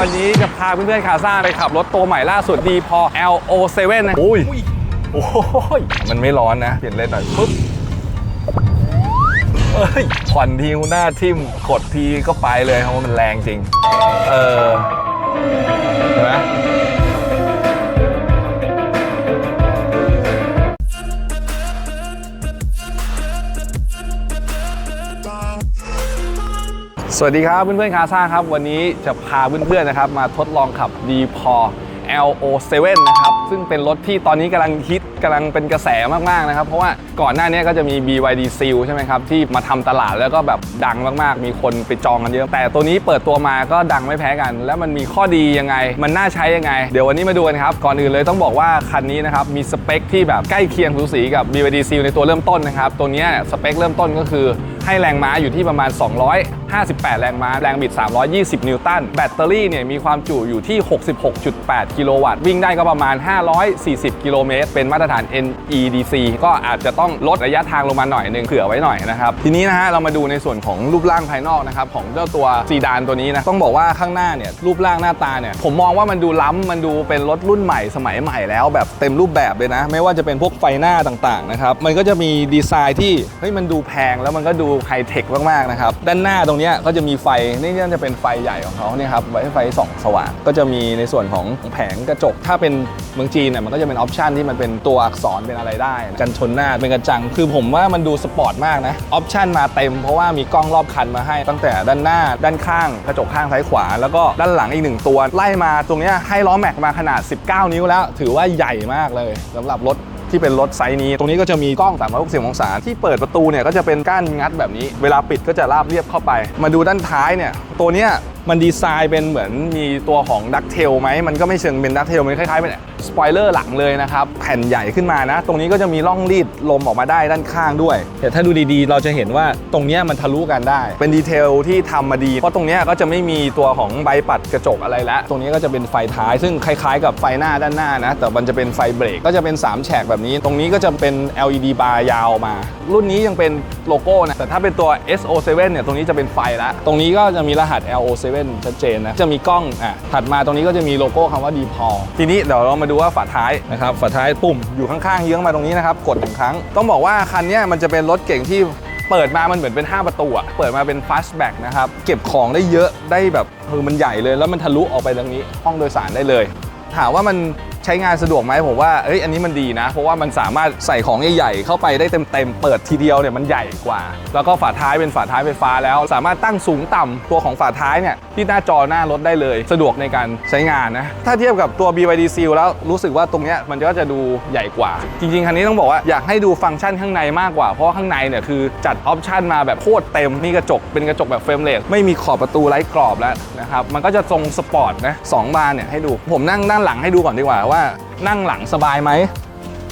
วันนี้จะพาเพื่อนๆคาซ่าไปขับรถตัวใหม่ล่าสุดดีพอ LO7 นะโอ้ยโอ้ยมันไม่ร้อนนะ เปลี่ยนเลนหน่อยปุ๊บเอ้ยผ่อนทีหน้าทิ่มกดทีก็ไปเลยเพราะว่ามันแรงจริง เออเห็นไหม สวัสดีครับเพื่อนๆคาซ่าครับ วันนี้จะพาเพื่อนๆนะครับ มาทดลองขับดีพอ LO7 นะครับ ซึ่งเป็นรถที่ตอนนี้กำลังฮิตกำลังเป็นกระแสมากๆนะครับ เพราะว่าก่อนหน้านี้ก็จะมี BYD Seal ใช่ไหมครับ ที่มาทำตลาดแล้วก็แบบดังมากๆ มีคนไปจองกันเยอะ แต่ตัวนี้เปิดตัวมาก็ดังไม่แพ้กัน แล้วมันมีข้อดียังไง มันน่าใช้ยังไง เดี๋ยววันนี้มาดูกันครับ ก่อนอื่นเลยต้องบอกว่าคันนี้นะครับ มีสเปคที่แบบใกล้เคียงสูสีกับ BYD Seal ในตัวเริ่มต้นนะครับ ตัวนี้สเปคเริ่มต้นก็คือให้แรงม้าอยู่ที่ประมาณ 58 แรงม้า แรงบิด 320 นิวตัน แบตเตอรี่เนี่ยมีความจุอยู่ที่ 66.8 กิโลวัตต์ วิ่งได้ก็ประมาณ 540 กิโลเมตร เป็นมาตรฐาน NEDC ก็อาจจะต้องลดระยะทางลงมาหน่อยนึงเผื่อไว้หน่อยนะครับ ทีนี้นะฮะเรามาดูในส่วนของรูปร่างภายนอกนะครับของเจ้าตัวซีดานตัวนี้นะต้องบอกว่าข้างหน้าเนี่ยรูปร่างหน้าตาเนี่ยผมมองว่ามันดูล้ำมันดูเป็นรถรุ่นใหม่สมัยใหม่แล้วแบบเต็มรูปแบบเลยนะ ไม่ว่าจะเป็นพวกไฟหน้าต่างๆนะครับมันก็จะมีดีไซน์ที่เฮ้ยมันดูแพงแล้วมันก็ดูไฮเทคมากๆนะครับด้านหน้าตรงเนี้ยก็จะมีไฟนี่น่าจะเป็นไฟใหญ่ของเขาเนี่ยครับไว้ให้ไฟส่องสว่างก็จะมีในส่วนของแผงกระจก ถ้าเป็นเมืองจีนเนี่ยมันก็จะเป็นออปชันที่มันเป็นตัวอักษรเป็นอะไรได้ กันชนหน้าเป็นกระจัง คือผมว่ามันดูสปอร์ตมากนะออปชันมาเต็มเพราะว่ามีกล้องรอบคันมาให้ตั้งแต่ด้านหน้า ด้านข้าง กระจกข้างซ้ายขวา แล้วก็ด้านหลังอีกหนึ่งตัวไล่มาตรงเนี้ยให้ล้อแม็กมาขนาด 19 นิ้วแล้ว ถือว่าใหญ่มากเลยสำหรับรถ ที่เป็นรถไซส์นี้ ตรงนี้ก็จะมีกล้อง360องศาที่เปิดประตูเนี่ยก็จะเป็นก้านงัดแบบนี้ เวลาปิดก็จะราบเรียบเข้าไป มาดูด้านท้ายเนี่ยตัวเนี้ย มันดีไซน์เป็นเหมือนมีตัวของดักเทลไหมมันก็ไม่เชิงเป็นดักเทลมันคล้ายๆเป็นสปอยเลอร์หลังเลยนะครับ แผ่นใหญ่ขึ้นมานะ ตรงนี้ก็จะมีร่องรีดลมออกมาได้ด้านข้างด้วย แต่ถ้าดูดีๆ เราจะเห็นว่าตรงนี้มันทะลุกันได้ เป็นดีเทลที่ทำมาดี เพราะตรงนี้ก็จะไม่มีตัวของใบปัดกระจกอะไรแล้ว ตรงนี้ก็จะเป็นไฟท้าย ซึ่งคล้ายๆ กับไฟหน้าด้านหน้านะ แต่มันจะเป็นไฟเบรก ก็จะเป็น3แฉกแบบนี้ ตรงนี้ก็จะเป็น LED บาร์ยาวมา รุ่นนี้ยังเป็นโลโก้นะ แต่ถ้าเป็นตัว SO7 เนี่ย ตรงนี้จะเป็นไฟแล้ว ตรงนี้ก็จะมีรหัส LO7 ชัดเจนนะ จะมีกล้องอะถัดมาตรงนี้ก็จะมีโลโก้คำว่าดีพอทีนี้เดี๋ยวเรามาดูว่าฝาท้ายนะครับฝาท้ายปุ่มอยู่ข้างๆเยื้องมาตรงนี้นะครับกดหนึ่งครั้ง ต้องบอกว่าคันนี้มันจะเป็นรถเก่งที่เปิดมามันเหมือนเป็น 5 ประตูอะเปิดมาเป็น fastback นะครับ เก็บของได้เยอะได้แบบคือมันใหญ่เลย แล้วมันทะลุออกไปตรงนี้ ห้องโดยสารได้เลย ถามว่ามัน ใช้งานสะดวกไหมผมว่าเอ้ยอันนี้มันดีนะ เพราะว่ามันสามารถใส่ของใหญ่ๆเข้าไปได้เต็มๆเปิดทีเดียวเนี่ยมันใหญ่กว่า แล้วก็ฝาท้ายเป็นฝาท้ายไฟฟ้าแล้ว สามารถตั้งสูงต่ำตัวของฝาท้ายเนี่ยที่หน้าจอหน้ารถได้เลย สะดวกในการใช้งานนะถ้าเทียบกับตัว BYD Seal แล้วรู้สึกว่าตรงเนี้ยมันก็จะดูใหญ่กว่า จริงๆคันนี้ต้องบอกว่าอยากให้ดูฟังก์ชันข้างในมากกว่าเพราะข้างในเนี่ยคือจัดออปชันมาแบบโคตรเต็มมีกระจกเป็นกระจกแบบเฟรมเลสไม่มีขอบประตูไร้กรอบแล้วนะครับมันก็จะทรงสปอร์ตนะสองบานเนี่ยให้ดูผมนั่งด้านหลังให้ดูก่อนดีกว่าว่านั่งหลังสบายไหม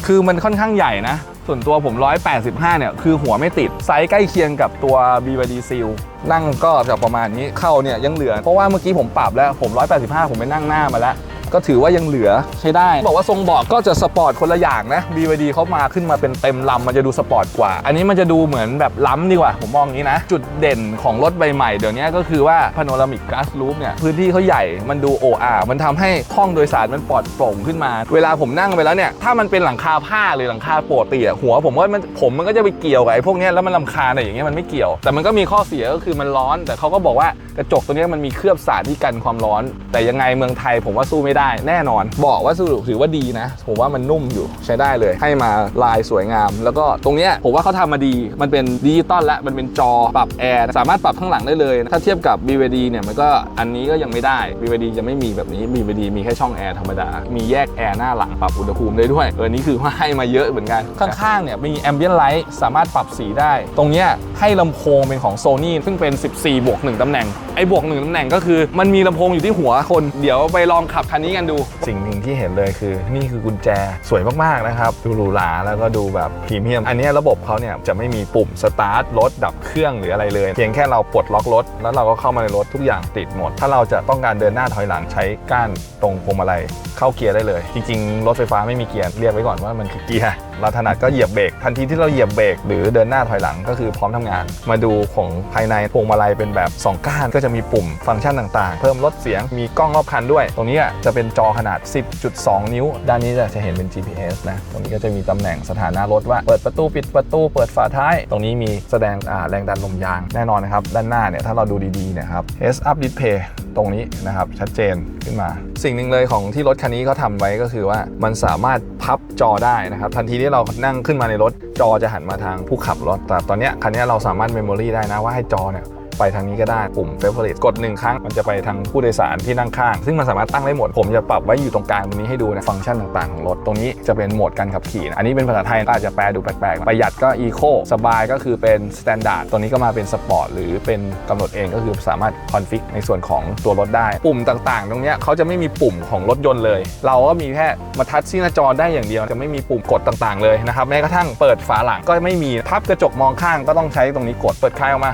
คือมันค่อนข้างใหญ่นะ ส่วนตัวผม 185 เนี่ย คือหัวไม่ติด ไซส์ใกล้เคียงกับตัว BYD Seal นั่งก็จะประมาณนี้ เข้าเนี่ยยังเหลือ เพราะว่าเมื่อกี้ผมปรับแล้วผม 185 ผมไปนั่งหน้ามาแล้ว ก็ถือว่ายังเหลือใช้ได้ บอกว่าทรงเบอกก็จะสปอร์ตคนละอย่างนะ BYD เขามาขึ้นมาเป็นเต็มลำมันจะดูสปอร์ตกว่า อันนี้มันจะดูเหมือนแบบล้ำดีกว่า ผมมองอย่างนี้นะ จุดเด่นของรถใบใหม่เดี๋ยวนี้ก็คือว่า Panoramic Glass Roof เนี่ยพื้นที่เขาใหญ่มันดูโออามันทำให้ห้องโดยสารมันปลอดโปร่งขึ้นมา เวลาผมนั่งไปแล้วเนี่ยถ้ามันเป็นหลังคาผ้าหรือหลังคาโปกติอะหัวผมว่ามันผมมันก็จะไปเกี่ยวกับไอ้พวกนี้แล้วมันลำคาอะไรอย่างเงี้ยมันไม่เกี่ยว แต่มันก็มีข้อเสียก็คือมันร้อน แต่เขาก็บอกว่ากระจกตัวนี้มันมีเคลือบสารที่กันความร้อน แต่ยังไงเมืองไทยผมว่าสู้ไม่ได้แน่นอนบอกว่าสู้ถือว่าดีนะ ผมว่ามันนุ่มอยู่ใช้ได้เลย ให้มาลายสวยงาม แล้วก็ตรงเนี้ยผมว่าเขาทำมาดีมันเป็นดิจิตอลและมันเป็นจอปรับแอร์สามารถปรับข้างหลังได้เลย ถ้าเทียบกับ BVD เนี่ยมันก็อันนี้ก็ยังไม่ได้ BVD จะไม่มีแบบนี้ BVD มีแค่ช่องแอร์ธรรมดา มีแยกแอร์หน้าหลังปรับอุณหภูมิได้ด้วยเออนี่คือว่าให้มาเยอะเหมือนกันข้างๆเนี่ยมี ambient light สามารถปรับสีได้ ตรงเนี้ยให้ลำโพงเป็นของ Sony ซึ่งเป็น 14บวก1ตำแหน่ง อ้บวก1ตำแหน่งก็คือ มันมีลำโพงอยู่ที่หัวคน เดี๋ยวไปลองขับคันนี้กันดู สิ่งหนึ่งที่เห็นเลยคือ นี่คือกุญแจสวยมากๆนะครับ ดูหรูหราแล้วก็ดูแบบพรีเมียม อันนี้ระบบเขาเนี่ยจะไม่มีปุ่มสตาร์ทรถดับเครื่องหรืออะไรเลย เพียงแค่เราปลดล็อกรถ แล้วเราก็เข้ามาในรถทุกอย่างติดหมด ถ้าเราจะต้องการเดินหน้าถอยหลังใช้ก้านตรงพวงมาลัยเข้าเกียร์ได้เลย จริง ๆ รถไฟฟ้าไม่มีเกียร์เรียกไว้ก่อนว่ามันคือเกียร์ เราถนัดก็เหยียบเบรกทันทีที่เราเหยียบเบรกหรือเดินหน้าถอยหลังก็คือพร้อมทำงาน มาดูของภายในพวงมาลัยเป็นแบบ 2 ก้านก็จะมีปุ่มฟังก์ชันต่างๆ เพิ่มลดเสียงมีกล้องรอบคันด้วย ตรงนี้จะเป็นจอขนาด 10.2 นิ้ว ด้านนี้จะเห็นเป็น GPS นะตรงนี้ก็จะมีตำแหน่งสถานะรถว่าเปิดประตูปิดประตูเปิดฝาท้าย ตรงนี้มีแสดงแรงดันลมยางแน่นอนนะครับด้านหน้าเนี่ยถ้าเราดูดีๆนะครับ Heads Up Display ตรงนี้นะครับชัดเจนขึ้นมา สิ่งหนึ่งเลยของที่รถคันนี้เขาทำไว้ก็คือว่ามันสามารถพับจอได้นะครับทันทีที่เรานั่งขึ้นมาในรถจอจะหันมาทางผู้ขับรถแต่ตอนนี้คันนี้เราสามารถเมมโมรีได้นะว่าให้จอเนี่ย ไปทางนี้ก็ได้ปุ่ม favorite กดหนึ่งครั้งมันจะไปทางผู้โดยสารที่นั่งข้าง ซึ่งมันสามารถตั้งได้หมด ผมจะปรับไว้อยู่ตรงกลางตรงนี้ให้ดูนะฟังก์ชันต่างๆของรถตรงนี้จะเป็นโหมดการขับขี่นะอันนี้เป็นภาษาไทยอาจจะแปลดูแปลกๆประหยัดก็ eco สบายก็คือเป็น standard ตัวนี้ก็มาเป็น sport หรือเป็นกำหนดเองก็คือสามารถ config ในส่วนของตัวรถได้ ปุ่มต่างๆ ตรงนี้เขาจะไม่มีปุ่มของรถยนต์เลย เราก็มีแค่มาทัชที่หน้าจอได้อย่างเดียว จะไม่มีปุ่มกดต่างๆ เลยนะครับแม้กระทั่งเปิดฝาหลังก็ไม่มีพับกระจกมองข้างก็ต้องใช้ตรงนี้กดเปิดคลายออกมา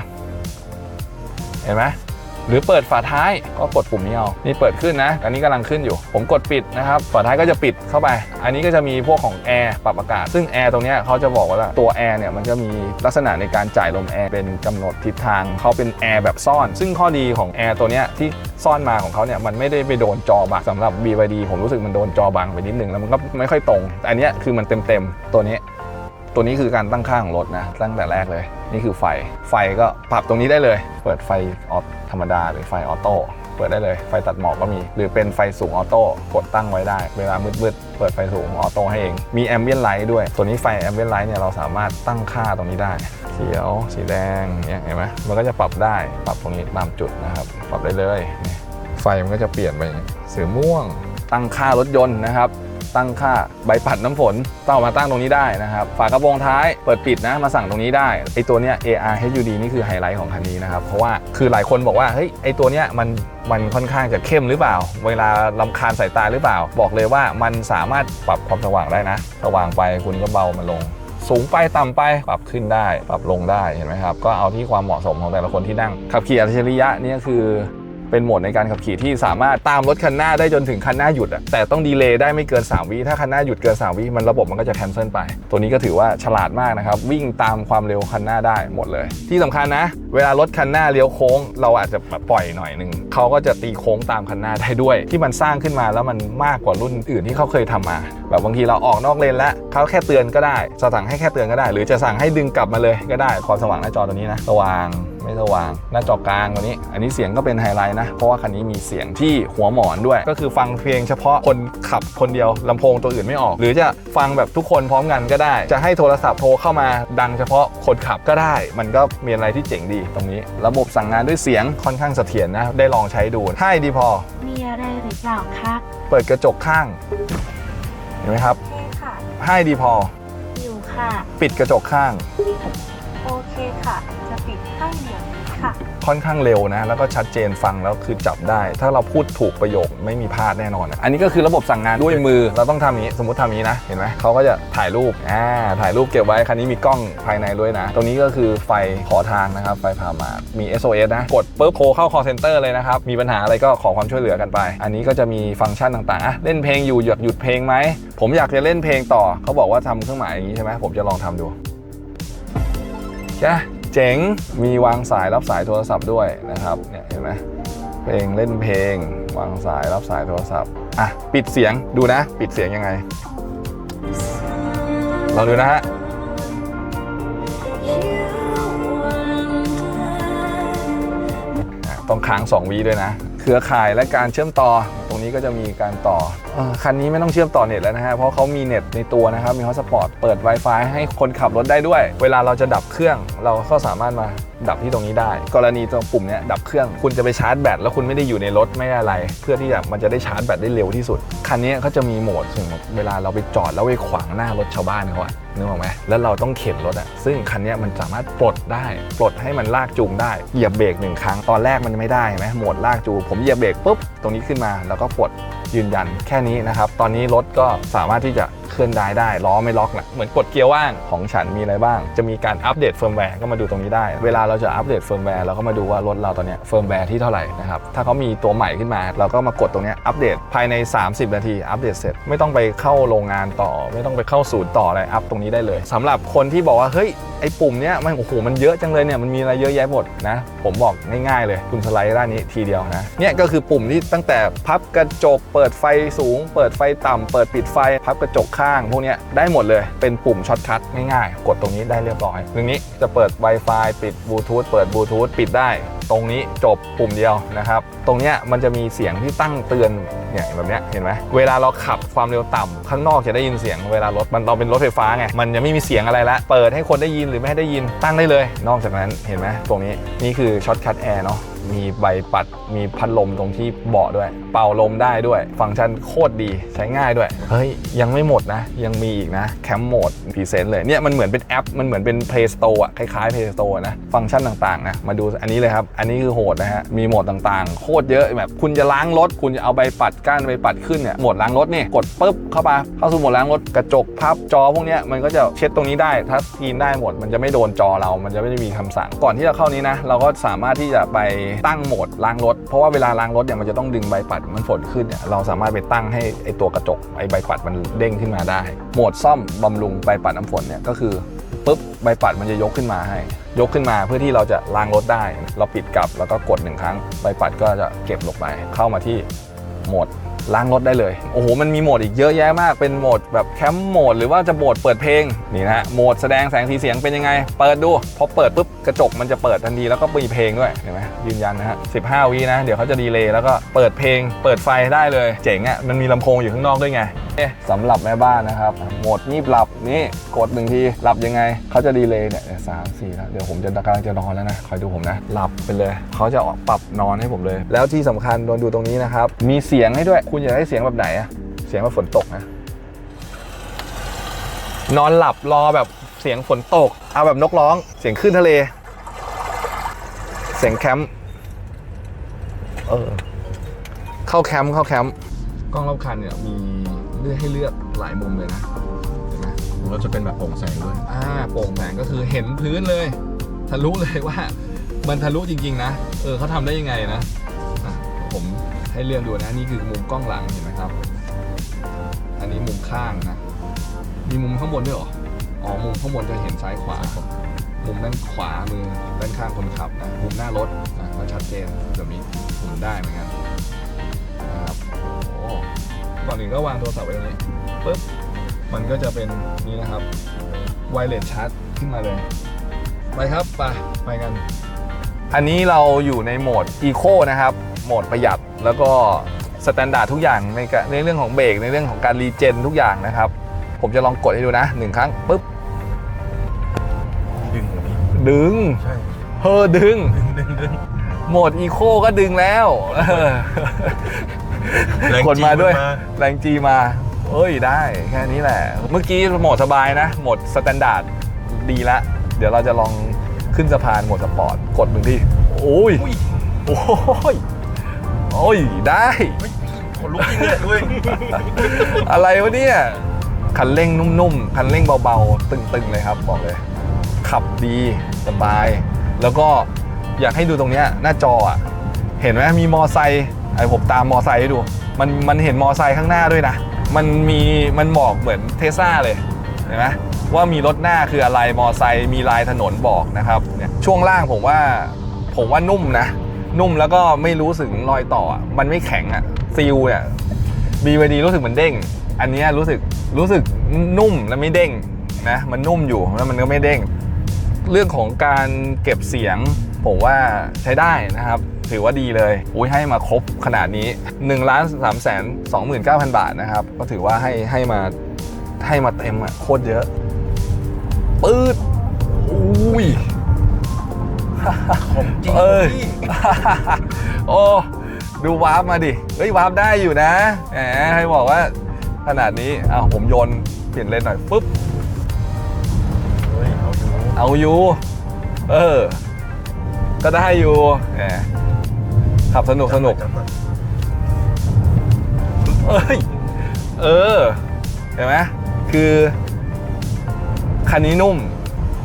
เห็นไหมหรือเปิดฝาท้ายก็กดปุ่มนี้เอานี่เปิดขึ้นนะ อันนี้กำลังขึ้นอยู่ ผมกดปิดนะครับ ฝาท้ายก็จะปิดเข้าไป อันนี้ก็จะมีพวกของแอร์ปรับอากาศ ซึ่งแอร์ตรงนี้เขาจะบอกว่าตัวแอร์เนี่ยมันจะมีลักษณะในการจ่ายลมแอร์เป็นกำหนดทิศทางเขาเป็นแอร์แบบซ่อน ซึ่งข้อดีของแอร์ตัวนี้ที่ซ่อนมาของเขาเนี่ยมันไม่ได้ไปโดนจอบังสำหรับ BYD ผมรู้สึกมันโดนจอบังไปนิดนึงแล้วมันก็ไม่ค่อยตรงแต่อันนี้คือมันเต็มๆตัวนี้ ตัวนี้คือการตั้งค่าของรถนะ ตั้งแต่แรกเลย นี่คือไฟ ไฟก็ปรับตรงนี้ได้เลย เปิดไฟออธรรมดาหรือไฟออโต้เปิดได้เลย ไฟตัดหมอกก็มี หรือเป็นไฟสูงออโต้กดตั้งไว้ได้ เวลามืดๆ เปิดไฟสูงออโต้ให้เอง มีแอมเบียนไลท์ด้วย ตัวนี้ไฟแอมเบียนไลท์เนี่ยเราสามารถตั้งค่าตรงนี้ได้ เขียว สีแดงเนี่ยเห็นไหมมันก็จะปรับได้ ปรับตรงนี้ตามจุดนะครับ ปรับได้เลย ไฟมันก็จะเปลี่ยนไปสีม่วง ตั้งค่ารถยนต์นะครับ ตั้งค่าใบปัดน้ำฝนต้องเอามาตั้งตรงนี้ได้นะครับ ฝากระโปรงท้ายเปิดปิดนะมาสั่งตรงนี้ได้ไอตัวเนี้ย AR HUD นี่คือไฮไลท์ของคันนี้นะครับ เพราะว่าคือหลายคนบอกว่าเฮ้ยไอตัวเนี้ยมันมันค่อนข้างจะเข้มหรือเปล่า เวลาลำคาญสายตาหรือเปล่า บอกเลยว่ามันสามารถปรับความสว่างได้นะ สว่างไปคุณก็เบามันลงสูงไปต่ำไปปรับขึ้นได้ ปรับลงได้เห็นไหมครับ ก็เอาที่ความเหมาะสมของแต่ละคนที่นั่งขับขี่อัจฉริยะนี่คือ เป็นโหมดในการขับขี่ที่สามารถตามรถคันหน้าได้จนถึงคันหน้าหยุดอะแต่ต้องดีเลย์ได้ไม่เกิน 3 วิถ้าคันหน้าหยุดเกิน 3 วิมันระบบมันก็จะแคนเซิลไป ตัวนี้ก็ถือว่าฉลาดมากนะครับ วิ่งตามความเร็วคันหน้าได้หมดเลย ที่สำคัญนะ เวลารถคันหน้าเลี้ยวโค้ง เราอาจจะแบบปล่อยหน่อยหนึ่งเขาก็จะตีโค้งตามคันหน้าได้ด้วย ที่มันสร้างขึ้นมาแล้วมันมากกว่ารุ่นอื่นที่เขาเคยทำมา แบบบางทีเราออกนอกเลนแล้วเขาแค่เตือนก็ได้จะสั่งให้แค่เตือนก็ได้ หรือจะสั่งให้ดึงกลับมาเลยก็ได้ความสว่างหน้าจอตัวนี้นะสว่าง ไม่สว่าง หน้าจอกลางตัวนี้ อันนี้เสียงก็เป็นไฮไลท์นะ เพราะว่าคันนี้มีเสียงที่หัวหมอนด้วย ก็คือฟังเพลงเฉพาะคนขับคนเดียวลำโพงตัวอื่นไม่ออก หรือจะฟังแบบทุกคนพร้อมกันก็ได้ จะให้โทรศัพท์โทรเข้ามาดังเฉพาะคนขับก็ได้ มันก็มีอะไรที่เจ๋งดีตรงนี้ ระบบสั่งงานด้วยเสียงค่อนข้างเสถียรนะ ได้ลองใช้ดูให้ดีพอ มีอะไรหรือเปล่าครับเปิดกระจกข้าง เห็นไหมครับโอเคค่ะ ให้ดีพอ อยู่ค่ะ ปิดกระจกข้าง โอเคค่ะ จะปิดข้างเดียวค่ะ ค่อนข้างเร็วนะ แล้วก็ชัดเจนฟังแล้วคือจับได้ ถ้าเราพูดถูกประโยคไม่มีพลาดแน่นอนอะอันนี้ก็คือระบบสั่งงานด้วยมือเราต้องทำอย่างนี้สมมติทำอย่างนี้นะเห็นไหมเขาก็จะถ่ายรูปอ่าถ่ายรูปเก็บไว้คันนี้มีกล้องภายในด้วยนะ ตรงนี้ก็คือไฟขอทางนะครับไฟผ่าหมากมี SOS นะกดปุ๊บโทรเข้า call center เลยนะครับมีปัญหาอะไรก็ขอความช่วยเหลือกันไป อันนี้ก็จะมีฟังก์ชันต่างๆอะเล่นเพลงอยู่อยากหยุดเพลงไหมผมอยากจะเล่นเพลงต่อเขาบอกว่าทำเครื่องหมายอย่างนี้ใช่ไหมผมจะลองทำดูจ้ะ เจ๋ง มีวางสายรับสายโทรศัพท์ด้วยนะครับเนี่ยเห็นไหมเพลงเล่นเพลง วางสายรับสายโทรศัพท์อะปิดเสียงดูนะ ปิดเสียงยังไงลองดูนะฮะต้องค้าง2วีด้วยนะ เครือข่ายและการเชื่อมต่อ รงนี้ก็จะมีการต่อเออคันนี้ไม่ต้องเชื่อมต่อเน็ตแล้วนะฮะ เพราะเขามีเน็ตในตัวนะครับ มีฮอสปอตเปิด Wi-Fi ให้คนขับรถได้ด้วย เวลาเราจะดับเครื่อง เราก็สามารถมาดับที่ตรงนี้ได้ กรณีตรงปุ่มเนี้ยดับเครื่อง คุณจะไปชาร์จแบตแล้วคุณไม่ได้อยู่ในรถไม่อะไร เพื่อที่จะมันจะได้ชาร์จแบตได้เร็วที่สุด คันนี้เขาจะมีโหมดสมมติเวลาเราไปจอดแล้วไปขวางหน้ารถชาวบ้านเขาอะนึกออกไหมแล้วเราต้องเข็นรถอะซึ่งคันนี้มันสามารถปลดได้ ปลดให้มันลากจูงได้ เหยียบเบรกหนึ่งครั้ง ตอนแรกมันไม่ได้เห็นไหมโหมดลากจูง ผมเหยียบเบรกปุ๊บ ตรงนี้ขึ้นมา แล้วก็ปลด ยืนยันแค่นี้นะครับ ตอนนี้รถก็สามารถที่จะเคลื่อนได้ได้ล้อไม่ล็อกแหละเหมือนกดเกียร์ว่างของฉันมีอะไรบ้าง จะมีการอัปเดตเฟิร์มแวร์ก็มาดูตรงนี้ได้ เวลาเราจะอัปเดตเฟิร์มแวร์เราก็มาดูว่ารถเราตอนนี้เฟิร์มแวร์ที่เท่าไหร่นะครับถ้าเขามีตัวใหม่ขึ้นมา เราก็มากดตรงนี้อัปเดตภายใน 30 นาทีอัปเดตเสร็จ ไม่ต้องไปเข้าโรงงานต่อ ไม่ต้องไปเข้าศูนย์ต่ออะไรอัปตรงนี้ได้เลยสำหรับคนที่บอกว่าเฮ้ยไอ้ปุ่มเนี้ยมันโอ้โหมันเยอะจังเลยเนี่ยมันมีอะไรเยอะแยะหมดนะผมบอกง่ายๆเลยคุณสไลด์ด้านนี้ทีเดียวนะเนี่ยก็คือปุ่มที่ตั้งแต่พับกระจกเปิดไฟสูง เปิดไฟต่ำเปิดปิดไฟพับกระจกข้างพวกนี้ได้หมดเลยเป็นปุ่มช็อตคัทง่ายๆ กดตรงนี้ได้เรียบร้อยตรงนี้จะเปิด Wi-Fi ปิดบลูทูธเปิดบลูทูธปิดได้ ตรงนี้จบปุ่มเดียวนะครับ ตรงเนี้ยมันจะมีเสียงที่ตั้งเตือนเนี่ยแบบเนี้ยเห็นไหมเวลาเราขับความเร็วต่ำข้างนอกจะได้ยินเสียงเวลารถมันเราเป็นรถไฟฟ้าไงมันจะไม่มีเสียงอะไรละเปิดให้คนได้ยินหรือไม่ให้ได้ยินตั้งได้เลย นอกจากนั้นเห็นไหมตรงนี้นี่คือช็อตคัทแอร์เนาะ มีใบปัด มีพัดลมตรงที่เบาะด้วย เป่าลมได้ด้วย ฟังก์ชันโคตรดีใช้ง่ายด้วย เฮ้ย ยังไม่หมดนะ ยังมีอีกนะแคมโหมดพรีเซนต์เลยเนี่ยมันเหมือนเป็นแอป มันเหมือนเป็น Play Store อะคล้ายๆ Play Store นะ ฟังก์ชันต่างๆนะมาดูอันนี้เลยครับ อันนี้คือโหดนะฮะมีโหมดต่างๆ โคตรเยอะแบบคุณจะล้างรถ คุณจะเอาใบปัดก้านใบปัดขึ้นเนี่ยโหมดล้างรถเนี่ยกดปุ๊บเข้าไปเข้าสู่โหมดล้างรถกระจกพับจอพวกเนี้ยมันก็จะเช็ดตรงนี้ได้ทัชสกรีนได้หมด มันจะไม่โดนจอเรา มันจะไม่ได้มีคำสั่งก่อนที่จะเข้านี้นะเราก็สามารถที่จะไปตั้งโหมดล้างรถ เพราะว่าเวลาล้างรถเนี่ยมันจะต้องดึงใบปัดมันฝนขึ้นเนี่ยเราสามารถไปตั้งให้ไอตัวกระจกไอใบปัดมันเด้งขึ้นมาได้ โหมดซ่อมบำรุงใบปัดน้ำฝนเนี่ยก็คือปุ๊บใบปัดมันจะยกขึ้นมาให้ ยกขึ้นมาเพื่อที่เราจะล้างรถได้ เราปิดกลับแล้วก็กดหนึ่งครั้งใบปัดก็จะเก็บลงไปเข้ามาที่โหมด ล้างรถได้เลย โอ้โห มันมีโหมดอีกเยอะแยะมาก เป็นโหมดแบบแคมป์โหมดหรือว่าจะโหมดเปิดเพลง นี่นะฮะ โหมดแสดงแสงสีเสียงเป็นยังไง เปิดดู พอเปิดปุ๊บกระจกมันจะเปิดทันทีแล้วก็มีเพลงด้วย เห็นไหมยืนยันนะฮะ15วินะ เดี๋ยวเขาจะดีเลย์แล้วก็เปิดเพลง เปิดไฟได้เลย เจ๋งอะ มันมีลำโพงอยู่ข้างนอกด้วยไงสำหรับแม่บ้านนะครับ โหมดงีบหลับนี่กดหนึ่งทีหลับยังไงเขาจะดีเลยเนี่ยสามสี่แล้วเดี๋ยวผมจะกำลังจะนอนแล้วนะคอยดูผมนะหลับไปเลยเขาจะออกปรับนอนให้ผมเลย แล้วที่สำคัญโดนดูตรงนี้นะครับมีเสียงให้ด้วยคุณอยากได้เสียงแบบไหนอะเสียงแบบฝนตกนะ นอนหลับรอแบบเสียงฝนตก เอาแบบนกร้อง เสียงคลื่นทะเล เสียงแคมป์เออเข้าแคมป์เข้าแคมป์กล้องรอบคันเนี่ยมีเลือกให้เลือกหลายมุมเลยนะเห็นไหมเราจะเป็นแบบโปร่งแสงด้วยอ่าโปร่งแสงก็คือเห็นพื้นเลย ทะลุเลยว่า มันทะลุจริงๆนะ เออเขาทำได้ยังไงนะอะผม ให้เลื่อกดูนะนี่คือมุมกล้องหลังเห็นไหมครับ อันนี้มุมข้างนะ มีมุมข้างบนด้วยหรอ อ๋อ มุมข้างบนจะเห็นซ้ายขวา มุมด้านขวามือด้านข้างคนขับนะ มุมหน้ารถนะก็ชัดเจนแบบนี้หมุนได้เหมือนกันนะครับโอ้ก่อนอื่นก็วางโทรศัพท์ไว้ตรงนี้ปุ๊บ มันก็จะเป็นนี่นะครับ ไวเลสชาร์จขึ้นมาเลย ไปครับ ไป ไปกัน อันนี้เราอยู่ในโหมด Eco นะครับ โหมดประหยัด แล้วก็สแตนดาร์ดทุกอย่างในกะในเรื่องของเบรกในเรื่องของการรีเจนทุกอย่างนะครับ ผมจะลองกดให้ดูนะหนึ่งครั้งปุ๊บดึงกว่านี้ดึงใช่เฮอดึงดึงดึงดึงโหมดอีโคก็ดึงแล้วเออแรงกดมาด้วยจีนมาแรงจีมา เอ้ยได้แค่นี้แหละ เมื่อกี้โหมดสบายนะ โหมดสแตนดาร์ดดีละ เดี๋ยวเราจะลองขึ้นสะพานโหมดสปอร์ต กดหนึ่งทีโอ้ยอุ้ย โอ้ย โอ้ยได้เฮ้ยขนลุกจริงเนี่ยด้วยอะไรวะเนี่ยคันเร่งนุ่มๆ คันเร่งเบาๆ ตึงๆเลยครับบอกเลย ขับดีสบาย แล้วก็อยากให้ดูตรงเนี้ยหน้าจออะเห็นไหมมีมอไซค์ไอผมตามมอไซค์ให้ดู มันมันเห็นมอไซค์ข้างหน้าด้วยนะ มันมีมันบอกเหมือนเทสลาเลยเห็นไหมว่ามีรถหน้าคืออะไรมอไซค์มีลายถนนบอกนะครับเนี่ยช่วงล่างผมว่าผมว่านุ่มนะ นุ่มแล้วก็ไม่รู้สึกรอยต่ออะมันไม่แข็งอะซีลเนี่ย BYD รู้สึกเหมือนเด้ง อันเนี้ยรู้สึกรู้สึกนุ่มและไม่เด้งนะมันนุ่มอยู่แล้วมันก็ไม่เด้ง เรื่องของการเก็บเสียงผมว่าใช้ได้นะครับ ถือว่าดีเลยอุ้ยให้มาครบขนาดนี้1ล้าน3แสน29,000บาทนะครับ ก็ถือว่าให้ให้มาให้มาเต็มอะโคตรเยอะปืดอุ้ย ของจริงเอ้ย พี่โอ้ดูวาร์ปมาดิ เฮ้ยวาร์ปได้อยู่นะแหมให้บอกว่า ขนาดนี้อ้าวผมโยนเปลี่ยนเลนหน่อยปุ๊บ เฮ้ยเอาอยู่เอาอยู่ เออ ก็ได้อยู่แหมขับสนุกสนุก จับหอยโฮ้ย เออ เห็นไหมคือ คันนี้นุ่ม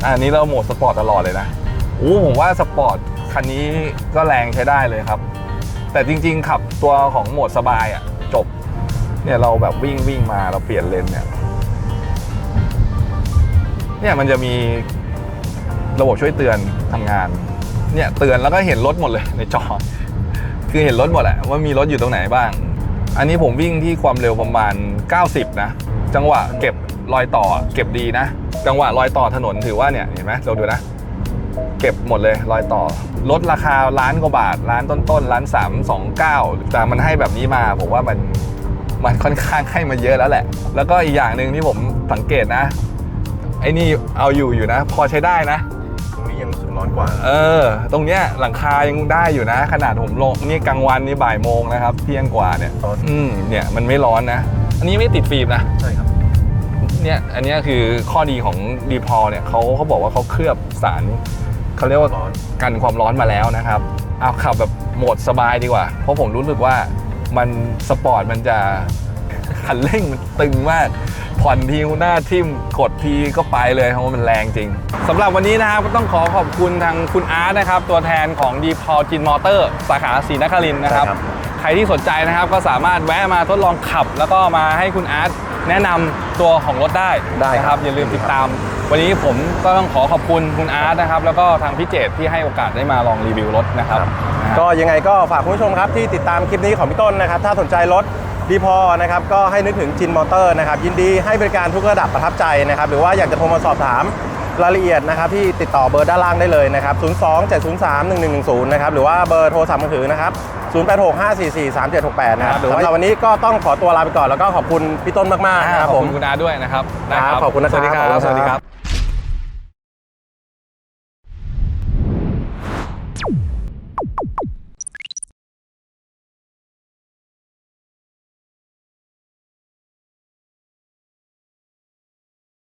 อะอันนี้เราโหมดสปอร์ตตลอดเลยนะ โอ้ผมว่าสปอร์ตคันนี้ก็แรงใช้ได้เลยครับ แต่จริงๆขับตัวของโหมดสบายอะจบ เนี่ยเราแบบวิ่งวิ่งมาเราเปลี่ยนเลนเนี่ยเนี่ยมันจะมีระบบช่วยเตือนทำงาน เนี่ยเตือนแล้วก็เห็นรถหมดเลยในจอ คือเห็นรถหมดแหละว่ามีรถอยู่ตรงไหนบ้าง อันนี้ผมวิ่งที่ความเร็วประมาณ 90 นะ จังหวะเก็บรอยต่อเก็บดีนะ จังหวะรอยต่อถนนถือว่าเนี่ยเห็นไหมเราดูนะ เก็บหมดเลยรอยต่อ ลดราคาล้านกว่าบาทล้านต้นๆล้านสามสองเก้าแต่มันให้แบบนี้มาผมว่ามันมันค่อนข้างให้มาเยอะแล้วแหละ แล้วก็อีกอย่างหนึ่งที่ผมสังเกตนะ ไอ้นี่เอาอยู่อยู่นะ พอใช้ได้นะตรงนี้ยังรู้สึกร้อนกว่า เออ ตรงเนี้ยหลังคายังได้อยู่นะ ขนาดผมลงนี่กลางวันนี่บ่ายโมงนะครับเที่ยงกว่าเนี่ยร้อน อืมเนี่ยมันไม่ร้อนนะ อันนี้ไม่ติดฟิล์มนะ ใช่ครับ เนี่ยอันเนี้ยคือข้อดีของดีพอเนี่ยเขาเขาบอกว่าเขาเคลือบสาร เขาเรียกว่าร้อนกันความร้อนมาแล้วนะครับ เอาขับแบบโหมดสบายดีกว่า เพราะผมรู้สึกว่ามันสปอร์ตมันจะคันเร่งมันตึงมากผ่อนทีหน้าทิ่มกดทีก็ไปเลยเพราะว่ามันแรงจริงสำหรับวันนี้นะครับก็ต้องขอขอบคุณทางคุณอาร์ตนะครับ ตัวแทนของดีพอจินมอเตอร์สาขาศรีนครินทร์นะครับใช่ครับ ใครที่สนใจนะครับก็สามารถแวะมาทดลองขับ แล้วก็มาให้คุณอาร์ตแนะนำตัวของรถได้ได้นะคครัรับบอย่าลืมติดตาม วันนี้ผมก็ต้องขอขอบคุณคุณอาร์ตนะครับ แล้วก็ทางพี่เจตที่ให้โอกาสได้มาลองรีวิวรถนะครับนะฮะก็ยังไงก็ฝากคุณผู้ชมครับที่ติดตามคลิปนี้ของพี่ต้นนะครับ ถ้าสนใจรถดีพอนะครับก็ให้นึกถึงจินมอเตอร์นะครับ ยินดีให้บริการทุกระดับประทับใจนะครับ หรือว่าอยากจะโทรมาสอบถามรายละเอียดนะครับที่ติดต่อเบอร์ด้านล่างได้เลยนะครับ02 703 1110นะครับหรือว่าเบอร์โทรศัพท์มือถือนะครับ086 544 3768 นะครับหรือว่าสำหรับวันนี้ก็ต้องขอตัวลาไปก่อนแล้วก็ขอบคุณพี่ต้นมากๆนะครับขอบผมคุณคุณอาร์ตด้วยนะครับได้ครับ ขอบคุณนะครับ สวัสดีครับขอบคุณครับสวัสดีครับ